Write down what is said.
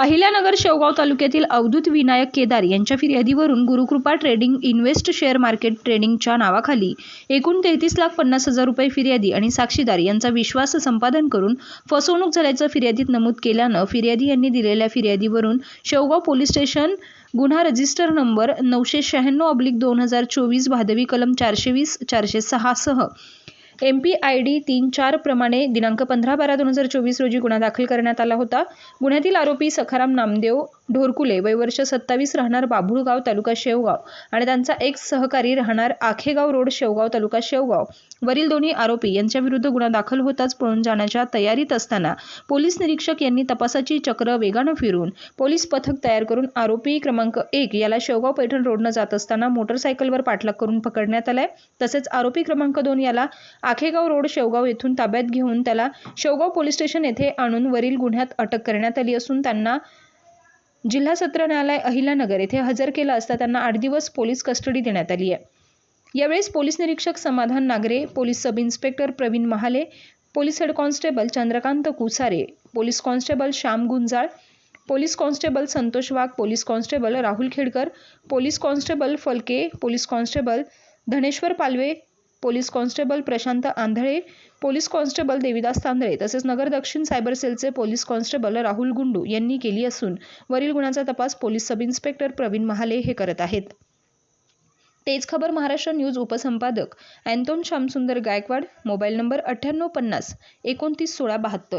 अहिल्यानगर शेवगाव तालुक्यातील अवधूत विनायक केदार यांच्या फिर्यादीवरून Gurukrupa trading invest share market ट्रेडिंगच्या नावाखाली एकूण तेहतीस लाख पन्नास हजार रुपये फिर्यादी आणि साक्षीदार यांचा विश्वास संपादन करून फसवणूक झाल्याचं फिर्यादीत नमूद केल्यानं फिर्यादी यांनी दिलेल्या फिर्यादीवरून शेवगाव पोलीस स्टेशन गुन्हा रजिस्टर नंबर नऊशे शहाण्णव अब्लिक दोन हजार चोवीस भादवी कलम चारशे वीस चारशे सहासह एम पी आय डी तीन चार प्रमाणे दिनांक पंधरा बारा दोन हजार चोवीस रोजी गुन्हा दाखल करण्यात आला होता. गुन्ह्यातील आरोपी सखाराम नामदेव ढोरकुले वयवर्ष सत्तावीस राहणार बाभुळगाव तालुका शेवगाव आणि त्यांचा एक सहकारी राहणार आखेगाव रोड शेवगाव तालुका शेवगाव. वरील दोन्ही आरोपी यांच्या विरुद्ध गुन्हा दाखल होताच पळून जाण्याच्या तयारीत असताना पोलीस निरीक्षक यांनी तपासाची चक्र वेगानं फिरून पोलीस पथक तयार करून आरोपी क्रमांक एक याला शेवगाव पैठण रोडनं जात असताना मोटरसायकलवर पाठलाग करून पकडण्यात आलाय. तसेच आरोपी क्रमांक दोन याला आखेगाव रोड शेवगाव येथून ताब्यात घेऊन त्याला शेवगाव पोलीस स्टेशन येथे आणून वरील गुन्ह्यात अटक करण्यात आली असून त्यांना जिल्हा सत्र न्यायालय अहिलानगर येथे हजर केलं असता त्यांना आठ दिवस पोलीस कस्टडी देण्यात आली आहे. यावेळेस पोलीस निरीक्षक Samadhan Nagare police sub inspector Pravin Mahale police head constable Chandrakant Kusare police constable Shyam Gunjal police constable Santosh Wagh police constable Rahul Khedkar police constable Phalke police constable Dhaneshwar Palve police constable Prashant Andhale police constable Devidas Tandale तसेच Nagar Dakshin cyber सेलचे police constable Rahul Gundu यांनी केली असून वरील गुन्ह्याचा तपास police sub inspector Pravin Mahale हे करत आहेत. तेज खबर महाराष्ट्र न्यूज उपसंपादक अँथोन श्यामसुंदर गायकवाड मोबाईल नंबर अठ्ठ्याण्णव पन्नास एकोणतीस सोळा बहात्तर.